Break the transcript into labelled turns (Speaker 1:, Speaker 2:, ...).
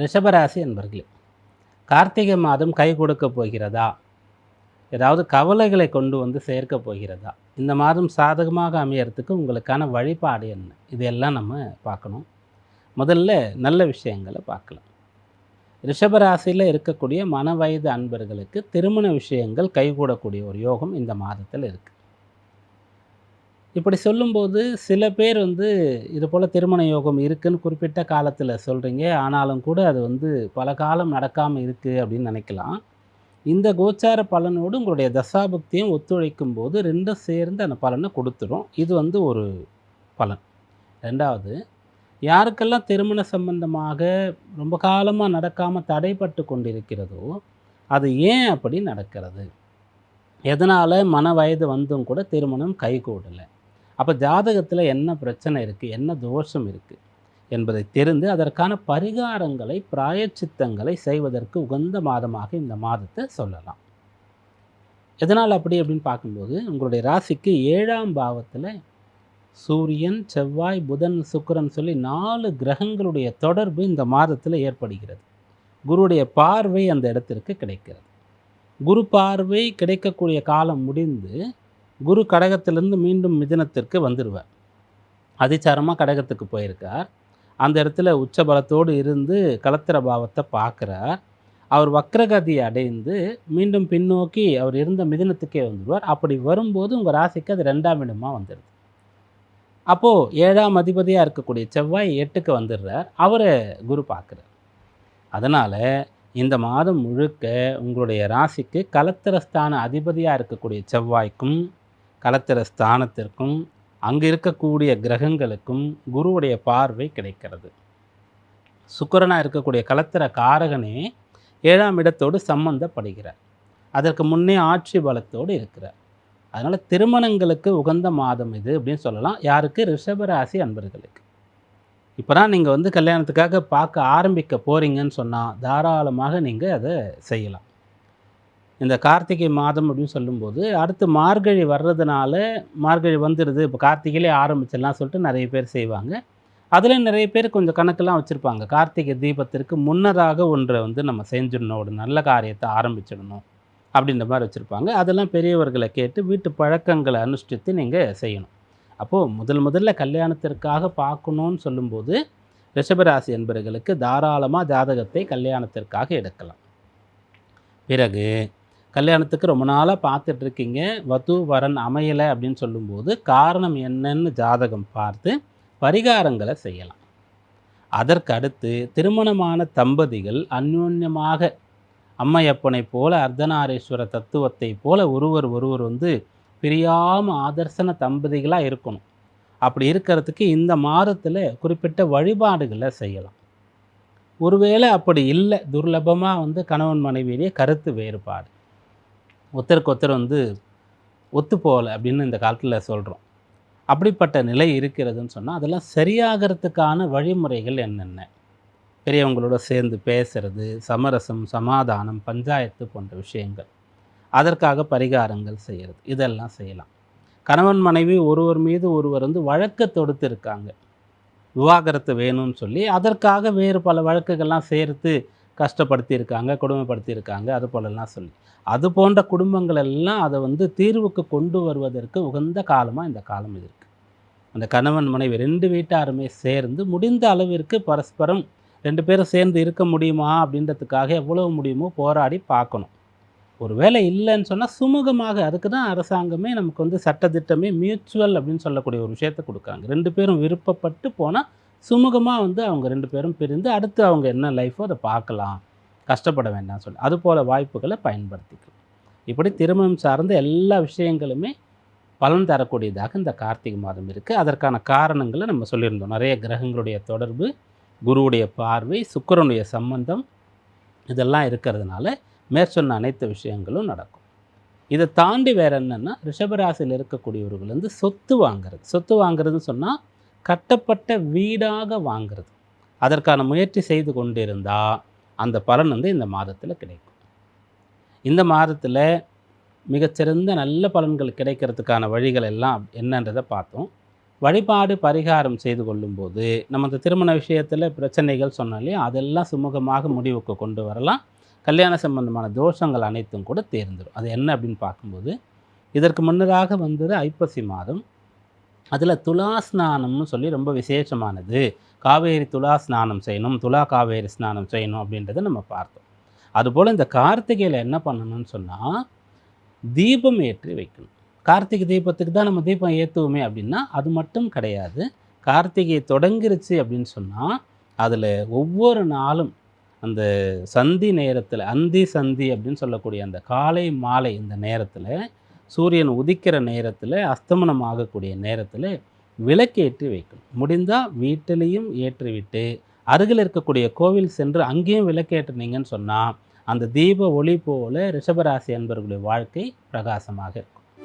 Speaker 1: ரிஷபராசி என்பர்களே கார்த்திகை மாதம் கை கொடுக்க போகிறதா? ஏதாவது கவலைகளை கொண்டு வந்து சேர்க்க போகிறதா? இந்த மாதம் சாதகமாக அமையறதுக்கு உங்களுக்கான வழிபாடு என்ன? இதையெல்லாம் நம்ம பார்க்கணும். முதல்ல நல்ல விஷயங்களை பார்க்கலாம். ரிஷபராசியில் இருக்கக்கூடிய மன வயது அன்பர்களுக்கு திருமண விஷயங்கள் கைகூடக்கூடிய ஒரு யோகம் இந்த மாதத்தில் இருக்குது இப்படி சொல்லும்போது சில பேர் வந்து இது போல் திருமண யோகம் இருக்குன்னு குறிப்பிட்ட காலத்தில் சொல்கிறீங்க ஆனாலும் கூட அது வந்து பல காலம் நடக்காமல் இருக்குது அப்படின்னு நினைக்கலாம். இந்த கோச்சார பலனோடு உங்களுடைய தசாபக்தியும் ஒத்துழைக்கும் போது ரெண்டும் சேர்ந்து அந்த பலனை கொடுத்துரும். இது வந்து ஒரு பலன். ரெண்டாவது யாருக்கெல்லாம் திருமண சம்பந்தமாக ரொம்ப காலமாக நடக்காமல் தடைப்பட்டு கொண்டிருக்கிறதோ அது ஏன் அப்படி நடக்கிறது? எதனால் மன வயது வந்தும் கூட திருமணம் கைகூடலை? அப்போ ஜாதகத்தில் என்ன பிரச்சனை இருக்குது என்ன தோஷம் இருக்குது என்பதை தெரிந்து அதற்கான பரிகாரங்களை பிராயச்சித்தங்களை செய்வதற்கு உகந்த மாதமாக இந்த மாதத்தை சொல்லலாம். எதனால் அப்படி அப்படின்னு பார்க்கும்போது உங்களுடைய ராசிக்கு ஏழாம் பாவத்தில் சூரியன் செவ்வாய் புதன் சுக்கரன் சொல்லி நாலு கிரகங்களுடைய தொடர்பு இந்த மாதத்தில் ஏற்படுகிறது. குருடைய பார்வை அந்த இடத்திற்கு கிடைக்கிறது. குரு பார்வை கிடைக்கக்கூடிய காலம் முடிந்து குரு கடகத்திலிருந்து மீண்டும் மிதனத்திற்கு வந்துடுவார். அதிச்சாரமாக கடகத்துக்கு போயிருக்கார். அந்த இடத்துல உச்சபலத்தோடு இருந்து கலத்திர பாவத்தை பார்க்குறார். அவர் வக்ரகதி அடைந்து மீண்டும் பின்னோக்கி அவர் இருந்த மிதினத்துக்கே வந்துடுவார். அப்படி வரும்போது உங்கள் ராசிக்கு அது ரெண்டாம் இடமாக வந்துடுது. அப்போது ஏழாம் அதிபதியாக இருக்கக்கூடிய செவ்வாய் எட்டுக்கு வந்துடுறார். அவரை குரு பார்க்குறார். அதனால் இந்த மாதம் முழுக்க உங்களுடைய ராசிக்கு கலத்திரஸ்தான அதிபதியாக இருக்கக்கூடிய செவ்வாய்க்கும் கலத்திர ஸ்தானத்திற்கும் அங்கே இருக்கக்கூடிய கிரகங்களுக்கும் குருவுடைய பார்வை கிடைக்கிறது. சுக்கரனாக இருக்கக்கூடிய கலத்திர காரகனே ஏழாம் இடத்தோடு சம்பந்தப்படுகிறார். அதற்கு முன்னே ஆட்சி பலத்தோடு இருக்கிறார். அதனால் திருமணங்களுக்கு உகந்த மாதம் இது அப்படின்னு சொல்லலாம். யாருக்கு? ரிஷபராசி அன்பர்களுக்கு. இப்போ தான் நீங்கள் வந்து கல்யாணத்துக்காக பார்க்க ஆரம்பிக்க போகிறீங்கன்னு சொன்னால் தாராளமாக நீங்கள் அதை செய்யலாம். இந்த கார்த்திகை மாதம் அப்படின்னு சொல்லும்போது அடுத்து மார்கழி வர்றதுனால மார்கழி வந்துடுது இப்போ கார்த்திகையிலே ஆரம்பிச்சிடலாம் சொல்லிட்டு நிறைய பேர் செய்வாங்க. அதில் நிறைய பேர் கொஞ்சம் கணக்கெல்லாம் வச்சுருப்பாங்க. கார்த்திகை தீபத்திற்கு முன்னதாக ஒன்றை வந்து நம்ம செஞ்சிடணும். ஒரு நல்ல காரியத்தை ஆரம்பிச்சிடணும் அப்படின்ற மாதிரி வச்சுருப்பாங்க. அதெல்லாம் பெரியவர்களை கேட்டு வீட்டு பழக்கங்களை அனுஷ்டித்து நீங்கள் செய்யணும். அப்போது முதல் முதல்ல கல்யாணத்திற்காக பார்க்கணுன்னு சொல்லும்போது ரிஷபராசி என்பவர்களுக்கு தாராளமாக ஜாதகத்தை கல்யாணத்திற்காக எடுக்கலாம். பிறகு கல்யாணத்துக்கு ரொம்ப நாளாக பார்த்துட்டு இருக்கீங்க வது வரன் அமையலை அப்படின்னு சொல்லும்போது காரணம் என்னன்னு ஜாதகம் பார்த்து பரிகாரங்களை செய்யலாம். அதற்கு அடுத்து திருமணமான தம்பதிகள் அந்யோன்யமாக அம்மையப்பனை போல அர்த்தநாரீஸ்வர தத்துவத்தை போல ஒருவர் ஒருவர் வந்து பிரியாம ஆதர்சன தம்பதிகளாக இருக்கணும். அப்படி இருக்கிறதுக்கு இந்த மாதத்தில் குறிப்பிட்ட வழிபாடுகளை செய்யலாம். ஒருவேளை அப்படி இல்லை துர்லபமாக வந்து கணவன் மனைவியிலேயே கருத்து வேறுபாடு. ஒருத்தருக்கு ஒருத்தர் வந்து ஒத்து போகலை அப்படின்னு இந்த காலத்தில் சொல்கிறோம் அப்படிப்பட்ட நிலை இருக்கிறதுன்னு சொன்னால் அதெல்லாம் சரியாகிறதுக்கான வழிமுறைகள் என்னென்ன? பெரியவங்களோட சேர்ந்து பேசுறது சமரசம் சமாதானம் பஞ்சாயத்து போன்ற விஷயங்கள். அதற்காக பரிகாரங்கள் செய்கிறது இதெல்லாம் செய்யலாம். கணவன் மனைவி ஒருவர் மீது ஒருவர் வந்து வழக்கை தொடுத்து இருக்காங்க. விவாகரத்து வேணும்னு சொல்லி அதற்காக வேறு பல வழக்குகள்லாம் சேர்த்து கஷ்டப்படுத்தியிருக்காங்க கொடுமைப்படுத்தியிருக்காங்க அது போலலாம் சொல்லி. அது போன்ற குடும்பங்கள் எல்லாம் அதை வந்து தீர்வுக்கு கொண்டு வருவதற்கு உகந்த காலமாக இந்த காலம் இது இருக்குது அந்த கணவன் மனைவி ரெண்டு வீட்டாருமே சேர்ந்து முடிந்த அளவிற்கு பரஸ்பரம் ரெண்டு பேரும் சேர்ந்து இருக்க முடியுமா அப்படின்றதுக்காக எவ்வளவு முடியுமோ போராடி பார்க்கணும். ஒரு வேலை இல்லைன்னு சொன்னால் சுமூகமாக அதுக்கு தான் அரசாங்கமே நமக்கு வந்து சட்டத்திட்டமே மியூச்சுவல் அப்படின்னு சொல்லக்கூடிய ஒரு விஷயத்தை கொடுக்குறாங்க. ரெண்டு பேரும் விருப்பப்பட்டு போனால் சுமூகமாக வந்து அவங்க ரெண்டு பேரும் பிரிந்து அடுத்து அவங்க என்ன லைஃபோ அதை பார்க்கலாம். கஷ்டப்பட வேண்டாம் சொல்லி. அதுபோல் வாய்ப்புகளை பயன்படுத்திக்கலாம். இப்படி திருமணம் சார்ந்த எல்லா விஷயங்களுமே பலன் தரக்கூடியதாக இந்த கார்த்திகை மாதம் இருக்குது அதற்கான காரணங்களை நம்ம சொல்லியிருந்தோம். நிறைய கிரகங்களுடைய தொடர்பு குருவுடைய பார்வை சுக்கரனுடைய சம்பந்தம் இதெல்லாம் இருக்கிறதுனால மேற்சொன்ன அனைத்து விஷயங்களும் நடக்கும். இதை தாண்டி வேறு என்னென்னா ரிஷபராசியில் இருக்கக்கூடியவர்கள் வந்து சொத்து வாங்குறது. சொத்து வாங்குறதுன்னு சொன்னால் கட்டப்பட்ட வீடாக வாங்குறது. அதற்கான முயற்சி செய்து கொண்டிருந்தால் அந்த பலன் வந்து இந்த மாதத்தில் கிடைக்கும். இந்த மாதத்தில் மிகச்சிறந்த நல்ல பலன்கள் கிடைக்கிறதுக்கான வழிகள் எல்லாம் என்னன்றதை பார்த்தோம். வழிபாடு பரிகாரம் செய்து கொள்ளும்போது நம்ம இந்த திருமண விஷயத்தில் பிரச்சனைகள் சொன்னாலே அதெல்லாம் சுமூகமாக முடிவுக்கு கொண்டு வரலாம். கல்யாண சம்பந்தமான தோஷங்கள் அனைத்தும் கூட தேர்ந்துடும் அது என்ன அப்படின்னு பார்க்கும்போது இதற்கு முன்னதாக வந்தது ஐப்பசி மாதம். அதில் துலா ஸ்நானம்னு சொல்லி ரொம்ப விசேஷமானது. காவேரி துலா ஸ்நானம் செய்யணும் துலா காவேரி ஸ்நானம் செய்யணும் அப்படின்றத நம்ம பார்த்தோம். அதுபோல் இந்த கார்த்திகையில் என்ன பண்ணணும்னு சொன்னால் தீபம் ஏற்றி வைக்கணும். கார்த்திகை தீபத்துக்கு தான் நம்ம தீபம் ஏற்றுவோமே அப்படின்னா அது மட்டும் கிடையாது. கார்த்திகை தொடங்கிருச்சு அப்படின்னு சொன்னால் அதில் ஒவ்வொரு நாளும் அந்த சந்தி நேரத்தில் அந்தி சந்தி அப்படின்னு சொல்லக்கூடிய அந்த காலை மாலை இந்த நேரத்தில் சூரியன் உதிக்கிற நேரத்தில் அஸ்தமனம் ஆகக்கூடிய நேரத்தில் விளக்கேற்றி வைக்கணும். முடிந்தால் வீட்டிலையும் ஏற்றிவிட்டு அருகில் இருக்கக்கூடிய கோவில் சென்று அங்கேயும் விளக்கேற்றுனீங்கன்னு சொன்னால் அந்த தீப ஒளி போல ரிஷபராசி அன்பர்களுடைய வாழ்க்கை பிரகாசமாக இருக்கும்.